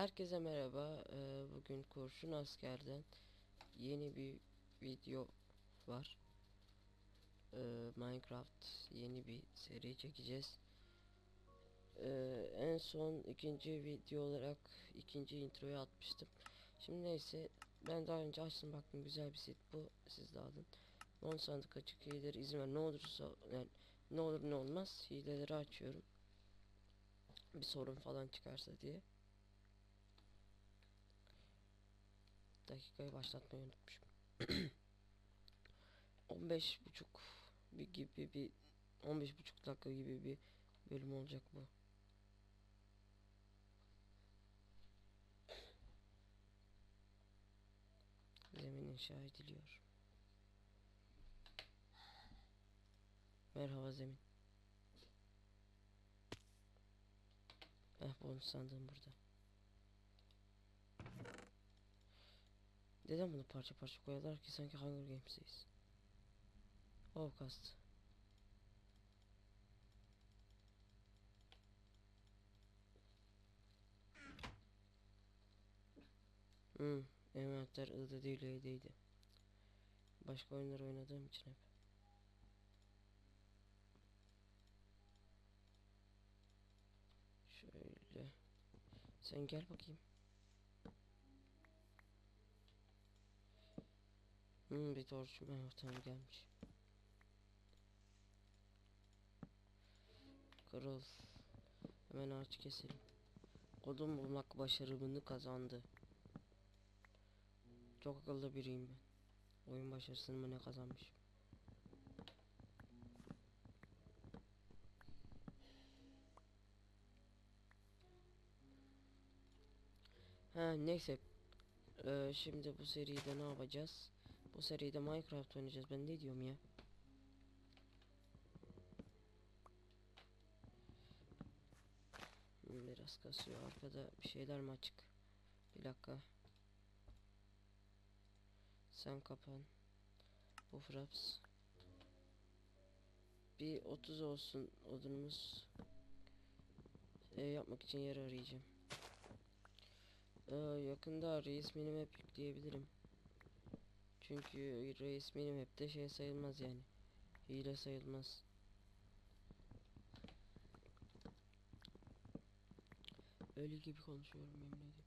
Herkese merhaba. Ee, bugün Kurşun Asker'den yeni bir video var. Ee, Minecraft yeni bir seri çekeceğiz. Ee, en son ikinci video olarak ikinci introyu atmıştım. Şimdi neyse ben daha önce açtım baktım güzel bir set bu siz de alın. Non sandık açık hileleri izin ver ne olursa yani ne olur ne olmaz hileleri açıyorum. Bir sorun falan çıkarsa diye. Dakikayı başlatmayı unutmuşum. 15 buçuk bir gibi bir 15 buçuk dakika gibi bir bölüm olacak bu. Zemin inşa ediliyor. Merhaba zemin. Eh bonus sandığım burada. Neden bunu parça parça koyarlar ki sanki Hunger Games'teyiz. Kast. Hmm, envanter ı'da değil E'deydi. Başka oyunlar oynadığım için hep. Şöyle. Sen gel bakayım. Hmm, bir torç. Ha, tamam gelmiş. Kırıl. Hemen ağaç keselim. Odun bulmak başarımını kazandı. Çok akıllı biriyim ben. Oyun başarısını mı ne kazanmış? Ha neyse. Ee, şimdi bu seride ne yapacağız? Bu seride Minecraft oynayacağız. Ben ne diyorum ya? Hmm, Biraz kasıyor. Arkada bir şeyler mi açık? Bir dakika. Sen kapan. Bu fraps. Bir 30 olsun odunumuz. Ev yapmak için yer arayacağım. Ee, yakında reis minimap yükleyebilirim. Çünkü reis benim hep de şey sayılmaz yani. Hile sayılmaz. Öyle gibi konuşuyorum yemin ederim.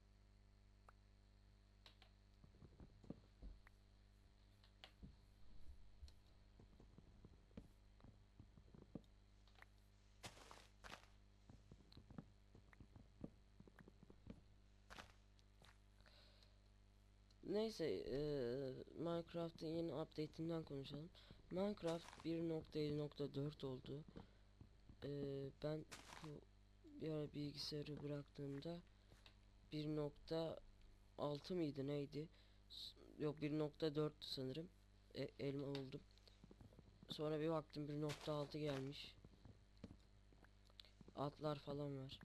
Neyse eee Minecraft'ın yeni update'inden konuşalım. Minecraft 1.7.4 oldu. Eee ben bu bir ara bilgisayarı bıraktığımda 1.6 mıydı neydi? Yok 1.4 sanırım. E, elma oldum. Sonra bir baktım 1.6 gelmiş. Atlar falan var.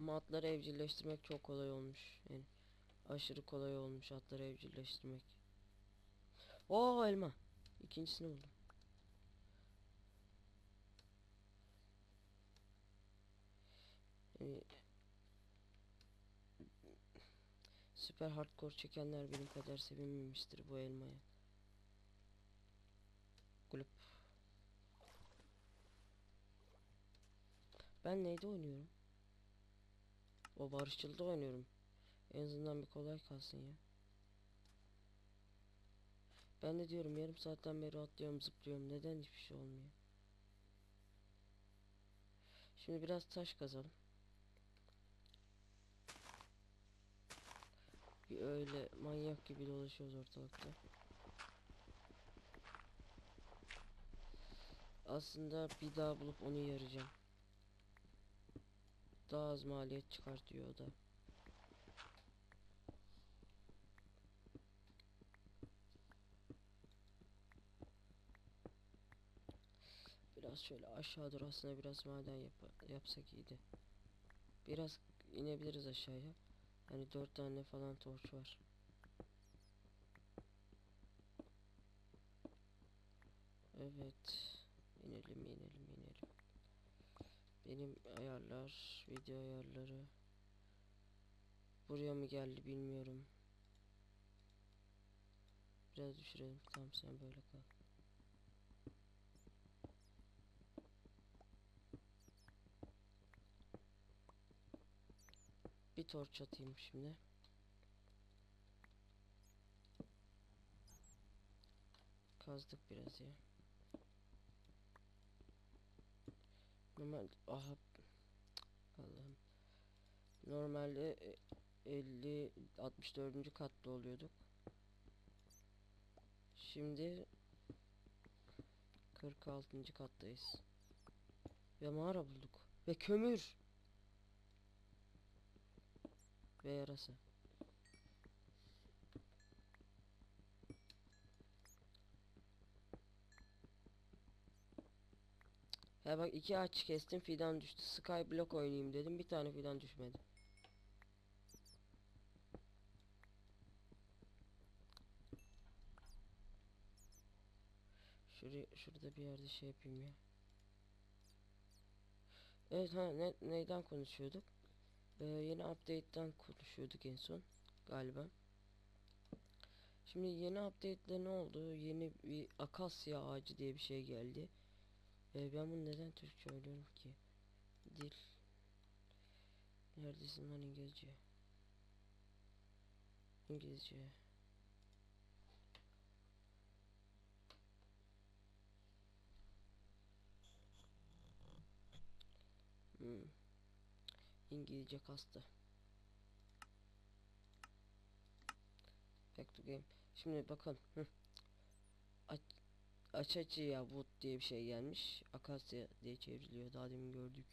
Ama evcilleştirmek çok kolay olmuş. Yani aşırı kolay olmuş atları evcilleştirmek. Oo elma. İkincisini buldum. Yani süper hardcore çekenler benim kadar sevinmemiştir bu elmaya. Kulüp. Ben neyde oynuyorum? O barışçılda oynuyorum. En azından bir kolay kalsın ya. Ben de diyorum yarım saatten beri atlıyorum zıplıyorum. Neden hiçbir şey olmuyor? Şimdi biraz taş kazalım. Bir öyle manyak gibi dolaşıyoruz ortalıkta. Aslında bir daha bulup onu yarayacağım. Daha az maliyet çıkartıyor o da. Biraz şöyle aşağı doğru aslında biraz maden yap yapsak iyiydi. Biraz inebiliriz aşağıya. Hani dört tane falan torç var. Evet. İnelim inelim inelim. Benim ayarlar, video ayarları. Buraya mı geldi bilmiyorum. Biraz düşürelim. Tamam sen böyle kal. Bir torç atayım şimdi. Kazdık biraz ya. Normal aha Allah'ım. Normalde e, 50 64. katta oluyorduk. Şimdi 46. kattayız. Ve mağara bulduk. Ve kömür. Ve yarası. Ya bak iki ağaç kestim fidan düştü. Skyblock oynayayım dedim. Bir tane fidan düşmedi. Şuraya, şurada bir yerde şey yapayım ya. Evet ha ne, neyden konuşuyorduk? Ee, yeni update'ten konuşuyorduk en son galiba. Şimdi yeni update'de ne oldu? Yeni bir akasya ağacı diye bir şey geldi. Ee, ben bunu neden Türkçe söylüyorum ki? Dil. Neredesin lan İngilizce? İngilizce. Hmm. İngilizce kastı. Back to game. Şimdi bakın. Hı. Aç Açacıya Wood diye bir şey gelmiş. Akasya diye çevriliyor. Daha demin gördük.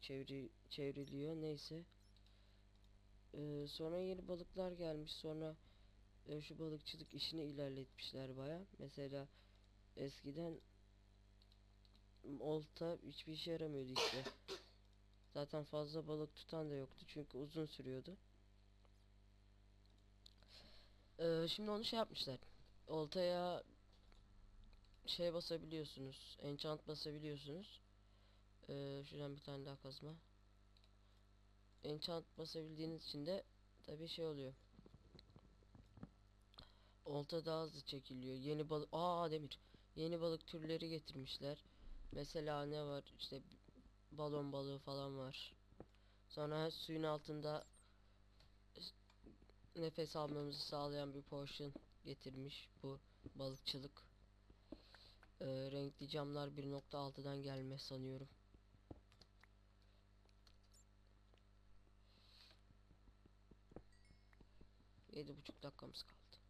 Çevri çevriliyor. Neyse. Ee, sonra yeni balıklar gelmiş. Sonra e, şu balıkçılık işini ilerletmişler baya. Mesela eskiden olta hiçbir işe yaramıyordu işte. Zaten fazla balık tutan da yoktu çünkü uzun sürüyordu. Ee, şimdi onu şey yapmışlar. Oltaya şey basabiliyorsunuz. Enchant basabiliyorsunuz. Ee, şuradan bir tane daha kazma. Enchant basabildiğiniz için de tabii şey oluyor. Olta daha hızlı çekiliyor. Yeni balık aa demir. Yeni balık türleri getirmişler. Mesela ne var? İşte balon balığı falan var. Sonra suyun altında nefes almamızı sağlayan bir potion getirmiş bu balıkçılık. Ee, renkli camlar 1.6'dan gelme sanıyorum. Yedi buçuk dakikamız kaldı.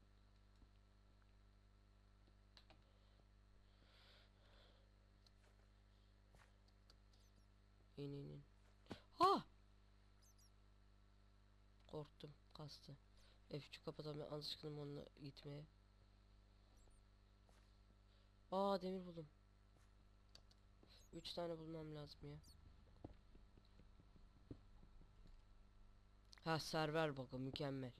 İn in in. Ha! Korktum. Kastı. F3 kapatamıyorum. Alışkınım onunla gitmeye. Aa demir buldum. 3 tane bulmam lazım ya. Ha server bakın mükemmel.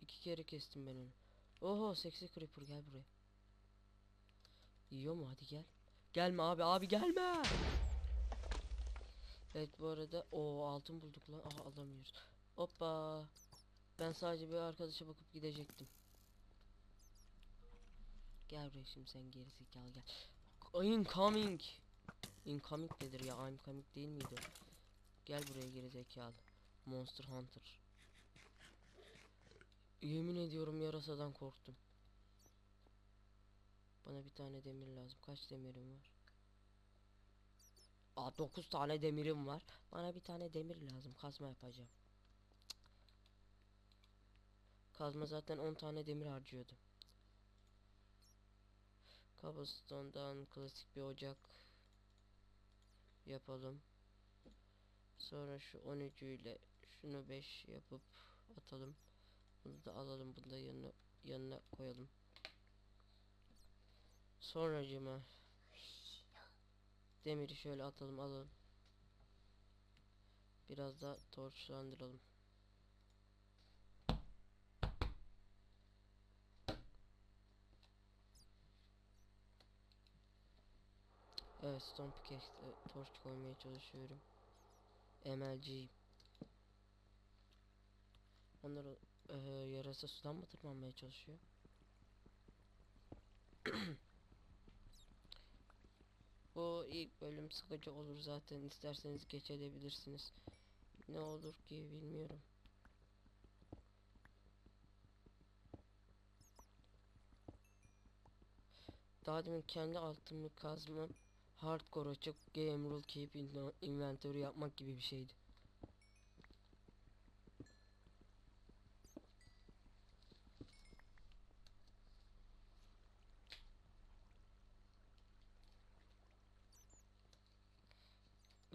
İki kere kestim ben onu. Oho seksi creeper gel buraya. Yiyor mu hadi gel. Gelme abi abi gelme. Evet bu arada o altın bulduk lan. Aha alamıyoruz. Hoppa. Ben sadece bir arkadaşa bakıp gidecektim. Gel buraya şimdi sen geri zekalı gel. Incoming. Incoming nedir ya? I'm coming değil miydi? Gel buraya geri zekalı. Monster Hunter. Yemin ediyorum yarasadan korktum. Bana bir tane demir lazım. Kaç demirim var? Aa 9 tane demirim var. Bana bir tane demir lazım. Kazma yapacağım. Kazma zaten 10 tane demir harcıyordu. Cobblestone'dan klasik bir ocak yapalım. Sonra şu 13 ile şunu 5 yapıp atalım. Bunu da alalım. Bunu da yanına, yanına koyalım. Sonracıma demiri şöyle atalım alalım. Biraz da torçlandıralım. Evet Stone Pickaxe'le torç koymaya çalışıyorum. MLG. Onlar e, yarasa sudan mı tırmanmaya çalışıyor? Bu ilk bölüm sıkıcı olur zaten isterseniz geçebilirsiniz. Ne olur ki bilmiyorum. Daha demin kendi altımı kazmam hardcore açıp game rule keep in- inventory yapmak gibi bir şeydi.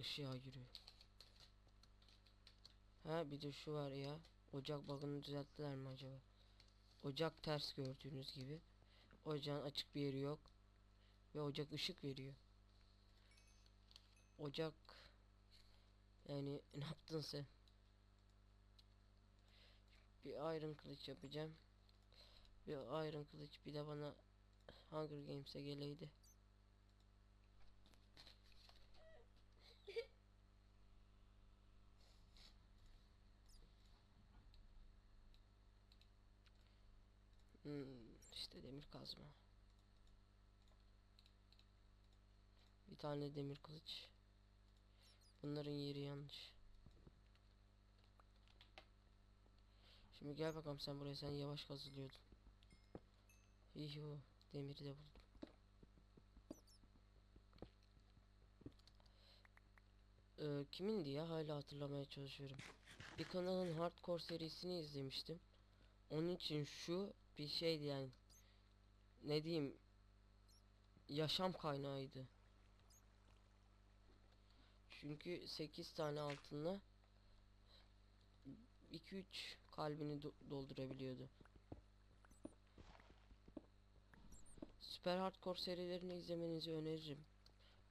Işığa giriyor. Ha bir de şu var ya. Ocak bug'ını düzelttiler mi acaba? Ocak ters gördüğünüz gibi. Ocağın açık bir yeri yok. Ve ocak ışık veriyor. Ocak yani ne yaptın sen? Bir iron kılıç yapacağım. Bir iron kılıç bir de bana Hunger Games'e geleydi. Hmm, işte demir kazma. Bir tane demir kılıç. Bunların yeri yanlış. Şimdi gel bakalım sen buraya sen yavaş kazılıyordun. Yuhu demiri de buldum. Ee, kimindi ya hala hatırlamaya çalışıyorum. Bir kanalın hardcore serisini izlemiştim. Onun için şu bir şeydi yani. Ne diyeyim? Yaşam kaynağıydı. Çünkü 8 tane altınla 2-3 kalbini do- doldurabiliyordu. Süper Hardcore serilerini izlemenizi öneririm.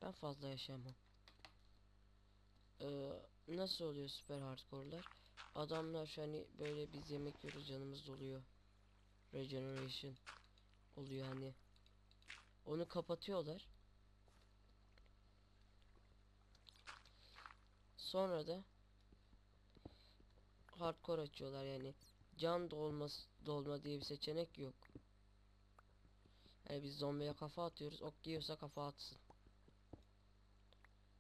Ben fazla yaşamam. Ee, nasıl oluyor Süper Hardcore'lar? Adamlar hani böyle biz yemek yiyoruz canımız doluyor. Regeneration oluyor hani. Onu kapatıyorlar. Sonra da hardcore açıyorlar yani. Can dolması dolma diye bir seçenek yok. Yani biz zombiye kafa atıyoruz. Ok yiyorsa kafa atsın.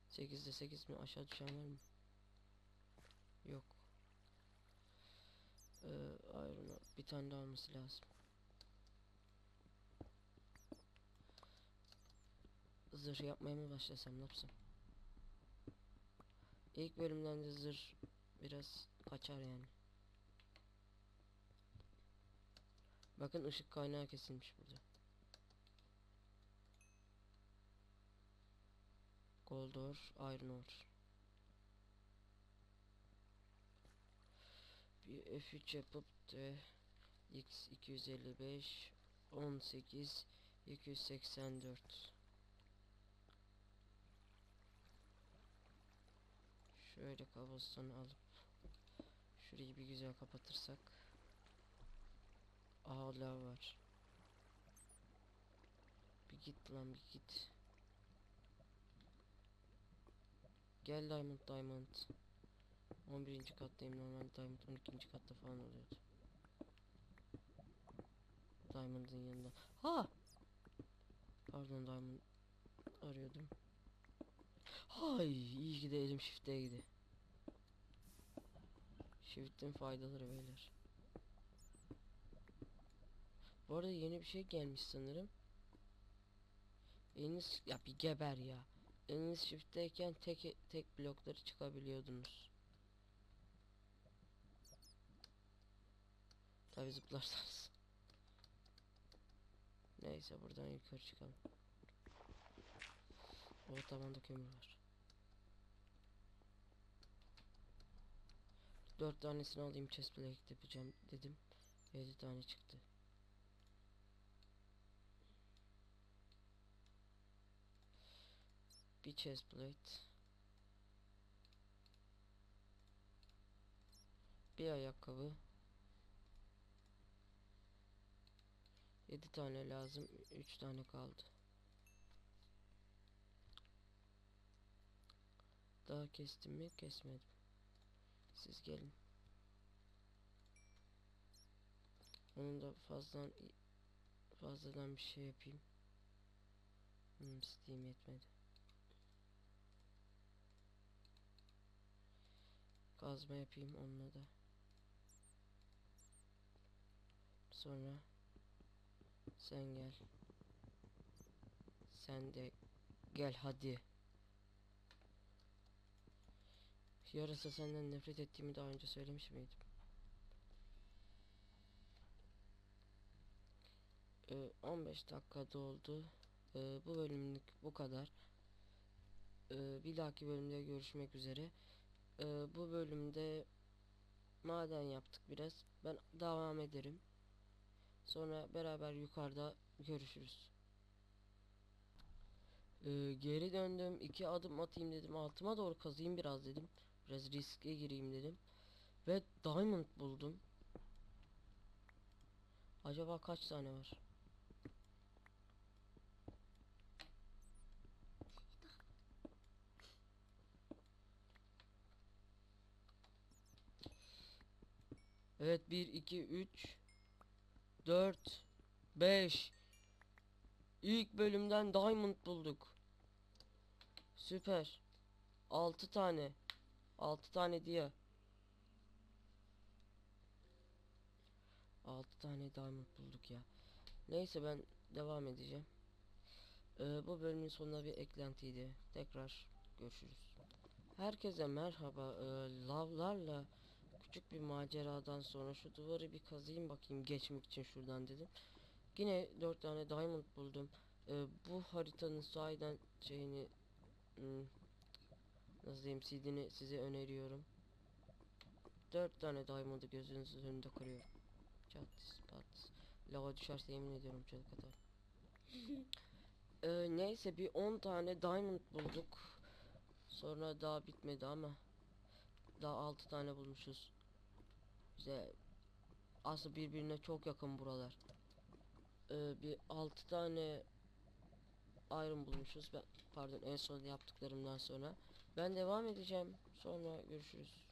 8'de 8 mi? Aşağı düşen var mı? Yok. Ee, Iron. Bir tane daha olması lazım. Zırh yapmaya mı başlasam ne yapsam? İlk bölümden de zırh biraz kaçar yani. Bakın ışık kaynağı kesilmiş burada. Gold ore, iron ore. Bir F3 yapıp da X 255 18 284 Şöyle kablostonu alıp şurayı bir güzel kapatırsak Aha var. Bir git lan bir git. Gel diamond diamond. 11. kattayım normal diamond 12. katta falan oluyordu. Diamond'ın yanında. Ha! Pardon diamond arıyordum. Hay iyi ki de elim shift'teydi. Shift'in faydaları beyler. Bu arada yeni bir şey gelmiş sanırım. Eliniz ya bir geber ya. Eliniz shift'teyken tek tek blokları çıkabiliyordunuz. Tabi zıplarsanız. Neyse buradan yukarı çıkalım. O tabanda kömür var. Dört tanesini alayım chest plate yapacağım dedim. Yedi tane çıktı. Bir chest plate. Bir ayakkabı. 7 tane lazım. 3 tane kaldı. Daha kestim mi? Kesmedim. Siz gelin. Onun da fazladan fazladan bir şey yapayım. Hmm, Steam yetmedi. Kazma yapayım onunla da. Sonra sen gel. Sen de gel hadi. Yarasa senden nefret ettiğimi daha önce söylemiş miydim? Ee, 15 dakika doldu. Ee, bu bölümlük bu kadar. Ee, bir dahaki bölümde görüşmek üzere. Ee, bu bölümde maden yaptık biraz. Ben devam ederim. Sonra beraber yukarıda görüşürüz. Ee, geri döndüm. iki adım atayım dedim. Altıma doğru kazayım biraz dedim. Biraz riske gireyim dedim. Ve diamond buldum. Acaba kaç tane var? Evet 1 2 3 4 5 İlk bölümden diamond bulduk. Süper. 6 tane. 6 tane diye. 6 tane diamond bulduk ya. Neyse ben devam edeceğim. Ee, bu bölümün sonuna bir eklentiydi. Tekrar görüşürüz. Herkese merhaba. Ee, lavlarla küçük bir maceradan sonra şu duvarı bir kazıyım bakayım geçmek için şuradan dedim. Yine 4 tane diamond buldum. Ee, bu haritanın sahiden şeyini hmm, nasıl diyeyim CD'ni size öneriyorum. 4 tane diamond'ı gözünüzün önünde kırıyorum. Çat pat. Lava düşerse yemin ediyorum çocuk atar. Ee, neyse bir 10 tane diamond bulduk. Sonra daha bitmedi ama daha 6 tane bulmuşuz. İşte aslında birbirine çok yakın buralar. Ee, bir 6 tane iron bulmuşuz. Ben pardon en son yaptıklarımdan sonra. Ben devam edeceğim. Sonra görüşürüz.